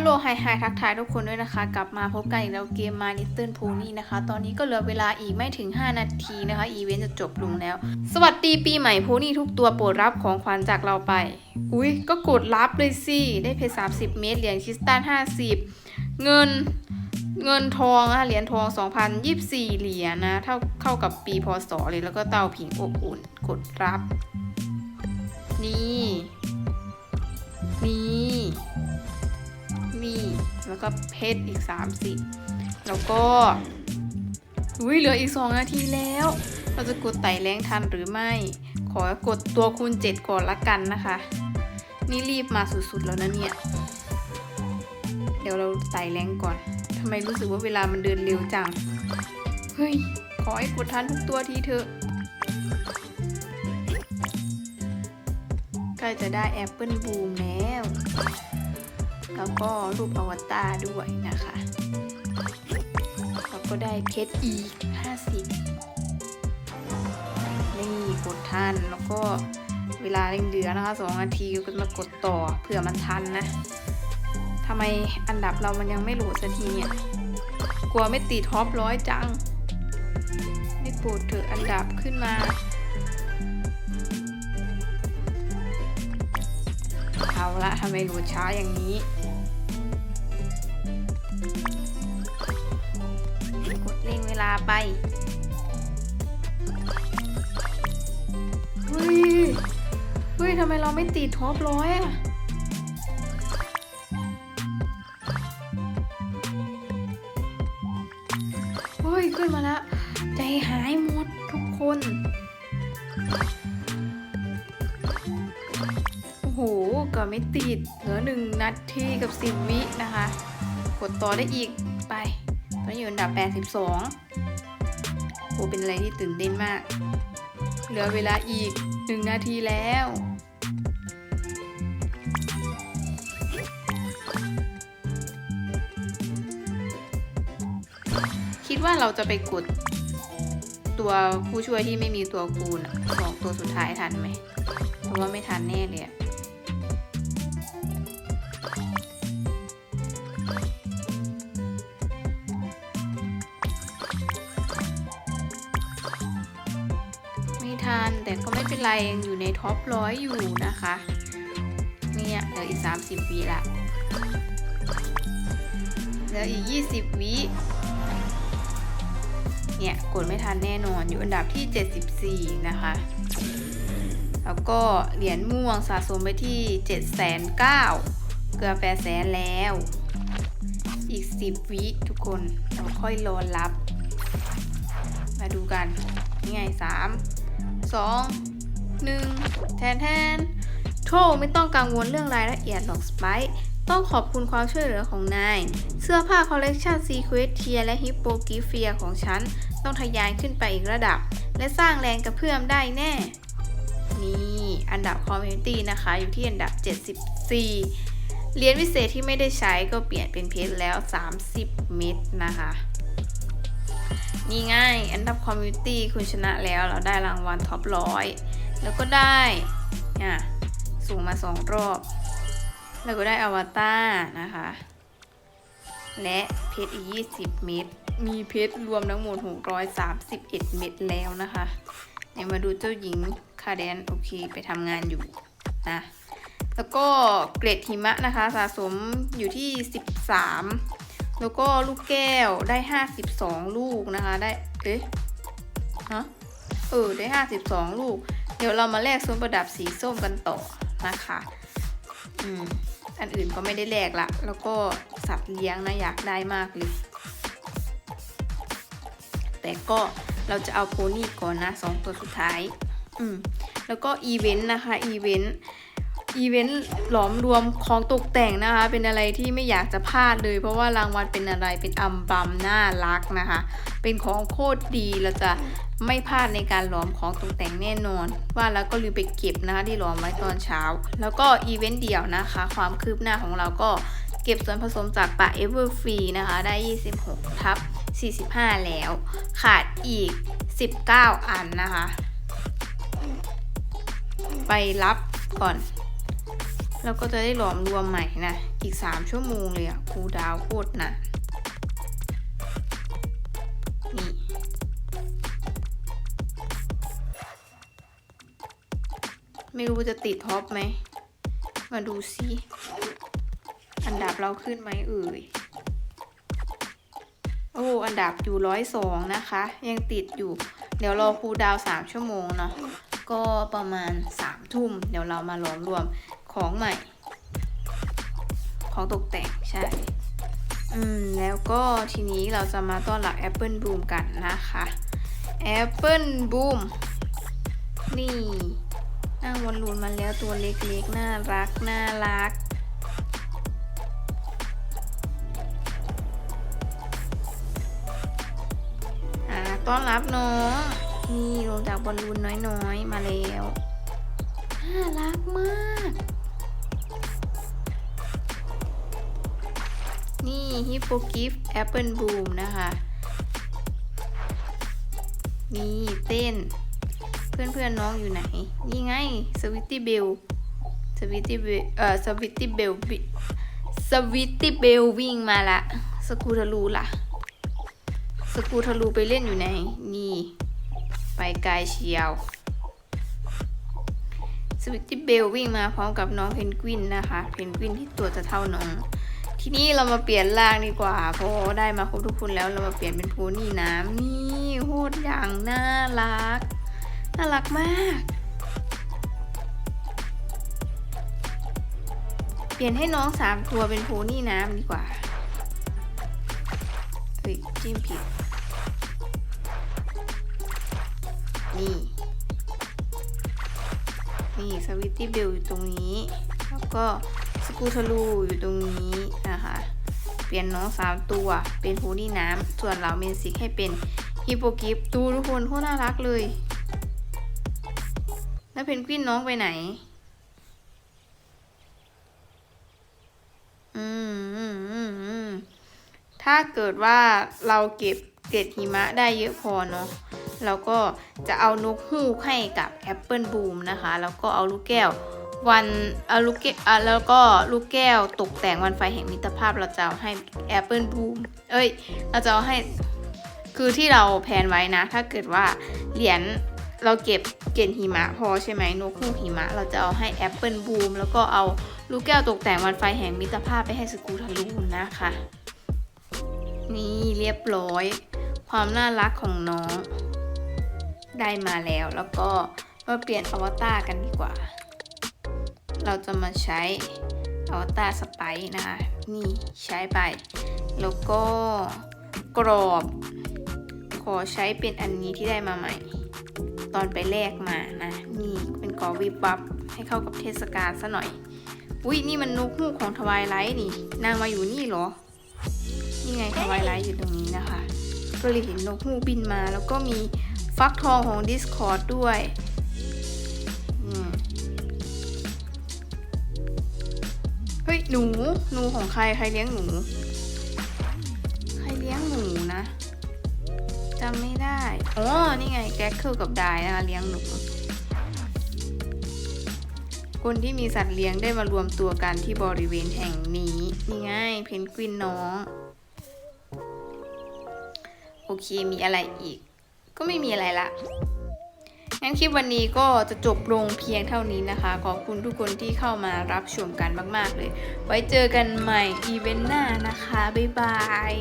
ฮัลโหลไฮไฮทักทายทุกคนด้วยนะคะ กลับมาพบกันอีกแล้วเกมมานิเติลพูนี่นะคะ ตอนนี้ก็เหลือเวลาอีกไม่ถึง 5 นาทีนะคะ อีเวนต์จะจบลงแล้ว สวัสดีปีใหม่พูนี่ทุกตัวโปรดรับของขวัญจากเราไป อุ๊ยก็กดรับเลยสิ ได้เพชร30เมตร เหรียญคริสตัล50เงินเงินทองอะเหรียญทอง 2,024 เหรียญนะ เท่าเข้ากับปีพศเลยแล้วก็เตาผิงอบอุ่นกดรับ นี่ นี่ นี่ แล้วก็เพชรอีก 30 แล้วก็ อุ้ยเหลืออีก 2 นาทีแล้ว เราจะกดไต่แรงทันหรือไม่ ขอกดตัวคูณ 7 ก่อนละกันนะคะ นี่รีบมาสุดๆแล้วนะเนี่ย เดี๋ยวเราไต่แรงก่อนทำไมรู้สึกว่าเวลามันเดินเร็วจัง เฮ้ย ขอให้กดทันทุกตัวทีเถอะใกล้จะได้แอปเปิลบูมแล้ว แล้วก็รูปอวตารด้วยนะคะแล้วก็ได้เพชรอีก 50 นี่กดทันแล้วก็เวลาเหลือนะคะ2นาทีก็มากดต่อเผื่อมันทันนะทำไมอันดับเรามันยังไม่โหลดสักทีเนี่ย กลัวไม่ติดท็อปร้อยจัง ไม่โปรดเถอะอันดับขึ้นมาเอาละทำไมโหลดช้าอย่างนี้ ไปเฮ้ยเฮ้ยทำไมเราไม่ติดท็อปร้อยอะเฮ้ยขึ้นมาแล้ว ใจหายหมดทุกคน โอ้โหก็ไม่ติด เหลือหนึ่งนาทีกับสิบวินะคะ กดต่อได้อีกไปตอนนี้อยู่อันดับ 82 โอ้เป็นอะไรที่ตื่นเต้นมาก เหลือเวลาอีกหนึ่งนาทีแล้ว คิดว่าเราจะไปกด ตัวผู้ช่วยที่ไม่มีตัวคูณสองตัวสุดท้ายทันไหมเพราะว่าไม่ทันแน่เลยอะ ไม่ยังอยู่ในท็อปร้อยอยู่นะคะ เนี่ยเหลืออีก 30วิละเหลืออีก 20วิเนี่ย กดไม่ทันแน่นอนอยู่อันดับที่ 74 นะคะ แล้วก็เหรียญม่วงสะสมไปที่7,900เกือบ8 0 0 0แล้ว อีก 10 วิทุกคนเราค่อยรอรับ มาดูกัน นี่ไง 3 2 1แทนแทนโทไม่ต้องกังวลเรื่องรายละเอียดหรอกสไปต้องขอบคุณความช่วยเหลือของนาย เสื้อผ้าคอลเลกชันซีเควสเทียและฮิปโปกิเฟียของฉัน ต้องทะยานขึ้นไปอีกระดับ และสร้างแรงกระเพื่อมได้แน่ นี่อันดับคอมมูนิตี้นะคะ อยู่ที่อันดับ 74 เหรียญวิเศษที่ไม่ได้ใช้ก็เปลี่ยนเป็นเพชรแล้ว 30 เม็ดนะคะ นี่ง่าย อันดับคอมมูนิตี้คุณชนะแล้วเราได้รางวัลท็อปร้อย แล้วก็ได้อะสูงมาสองรอบ แล้วก็ได้อวตารนะคะ และเพชรอีก20 เม็ดมีเพชรรวมทั้งหมด 631 เม็ดแล้วนะคะไหนมาดูเจ้าหญิงคาเดนโอเคไปทำงานอยู่นะแล้วก็เกรดหิมะนะคะสะสมอยู่ที่ 13 แล้วก็ลูกแก้วได้ 52 ลูกนะคะได้ เอ๊ะฮะเออได้ 52 ลูก เดี๋ยวเรามาแลกซุ้มประดับสีส้มกันต่อนะคะอืมอันอื่นก็ไม่ได้แลกละ แล้วก็สัตว์เลี้ยงนะอยากได้มากเลย แต่ก็เราจะเอาโพนี่ก่อนนะสองตัวสุดท้าย อืม แล้วก็อีเวนต์นะคะ อีเวนต์ อีเวนต์หลอมรวมของตกแต่งนะคะ เป็นอะไรที่ไม่อยากจะพลาดเลย เพราะว่ารางวัลเป็นอะไรเป็นอัมบัมน่ารักนะคะ เป็นของโคตรดีเราจะไม่พลาดในการหลอมของตกแต่งแน่นอน ว่าแล้วก็ลืมไปเก็บนะคะที่หลอมไว้ตอนเช้า แล้วก็อีเวนต์เดี่ยวนะคะ ความคืบหน้าของเราก็เก็บส่วนผสมจากป่าเอเวอร์ฟรีนะคะ ได้ 26 ทับ 45 แล้ว ขาดอีก 19 อันนะคะ ไปรับก่อน แล้วก็จะได้หลอมรวมใหม่นะ อีก 3 ชั่วโมงเลยอะครูดาวโคตรนะนี่ไม่รู้จะติดท็อปไหม มาดูซิ อันดับเราขึ้นไหมเอ่ย โอ้ อันดับอยู่ร้อยสองนะคะ ยังติดอยู่ เดี๋ยวรอครูดาวสามชั่วโมงเนาะ ก็ประมาณสามทุ่ม เดี๋ยวเรามาหลอมรวม ของใหม่ ของตกแต่งใช่ อืม แล้วก็ทีนี้เราจะมาต้อนรับ Apple Boom กันนะคะ Apple Boom นี่นั่งวนลูนมาแล้วตัวเล็กๆ น่ารัก น่ารัก อ่า ต้อนรับน้องนี่ลงจากบอลลูนน้อยๆ มาแล้วน่ารักมาก นี่ฮิปโปกิฟแอปเปิลบูมนะคะ นี่เต้น เพื่อนเพื่อนน้องอยู่ไหน นี่ไงสวิตตี้เบลสวิตตี้เบลเอ่อสวิตตี้เบลสวิตตี้เบลวิ่งมาละ สกูทารูล่ะ สกูทารูไปเล่นอยู่ไหน นี่ ไปไกลเชียวสวิตตี้เบลวิ่งมาพร้อมกับน้องเพนกวินนะคะ เพนกวินที่ตัวจะเท่าน้อง ทีนี้เรามาเปลี่ยนร่างดีกว่าเพราะได้มาครบทุกคนแล้วเรามาเปลี่ยนเป็นโพนี่น้ำนี่โคตรอย่างน่ารัก น่ารักมาก เปลี่ยนให้น้องสามตัวเป็นโพนี่น้ำดีกว่าเฮ้ยจิ้มผิด นี่ นี่สวิตตี้เบลอยู่ตรงนี้ แล้วก็ สกูทารูอยู่ตรงนี้นะคะ เปลี่ยนน้องสามตัว เป็นฮูนี่น้ำ ส่วนเราเมนซิกให้เป็นฮิปโปกิฟดูทุกคนโคตรน่ารักเลย แล้วเพนกวินน้องไปไหนอืมอืมอืมอืมถ้าเกิดว่าเราเก็บเกล็ดหิมะได้เยอะพอเนาะเราก็จะเอานกฮูกให้กับแอปเปิลบูมนะคะ แล้วก็เอาลูกแก้ว วันเอาลูกแก้วอะแล้วก็ลูกแก้วตกแต่งวันไฟแห่งมิตรภาพเราจะเอาให้แอปเปิลบูมเอ้ย เราจะเอาให้คือที่เราแพนไว้นะ ถ้าเกิดว่าเหรียญเราเก็บเกล็ดหิมะพอใช่ไหมนกฮูกหิมะ เราจะเอาให้แอปเปิลบูมแล้วก็เอาลูกแก้วตกแต่งวันไฟแห่งมิตรภาพไปให้สกูทารูนนะคะ นี่เรียบร้อย ความน่ารักของน้อง ได้มาแล้วแล้วก็มาเปลี่ยนอวตารกันดีกว่า เราจะมาใช้อวตารสไปซ์นะคะ นี่ใช้ไป แล้วก็กรอบ ขอใช้เป็นอันนี้ที่ได้มาใหม่ ตอนไปแลกมานะ นี่เป็นกรอบวิบวับ ให้เข้ากับเทศกาลซะหน่อย อุ้ยนี่มันนกฮูกของทวายไลท์นี่ นางมาอยู่นี่เหรอ นี่ไงทวายไลท์อยู่ตรงนี้นะคะ ก็เลยเห็นนกฮูกบินมา แล้วก็มีฟักทองของ Discord ด้วย ฮ้ยหนูหนูของใครใครเลี้ยงหนู ใครเลี้ยงหนูนะจำไม่ได้อ๋อนี่ไงแจ็คเคิลกับไดายนะคะเลี้ยงหนู คนที่มีสัตว์เลี้ยงได้มารวมตัวกันที่บริเวณแห่งนี้ นี่ไงเพนกวินน้อง โอเคมีอะไรอีก ก็ไม่มีอะไรละ งั้นคลิปวันนี้ก็จะจบลงเพียงเท่านี้นะคะ ขอบคุณทุกคนที่เข้ามารับชมกันมาก ๆ เลย ไว้เจอกันใหม่อีเวนต์หน้านะคะ บ๊ายบาย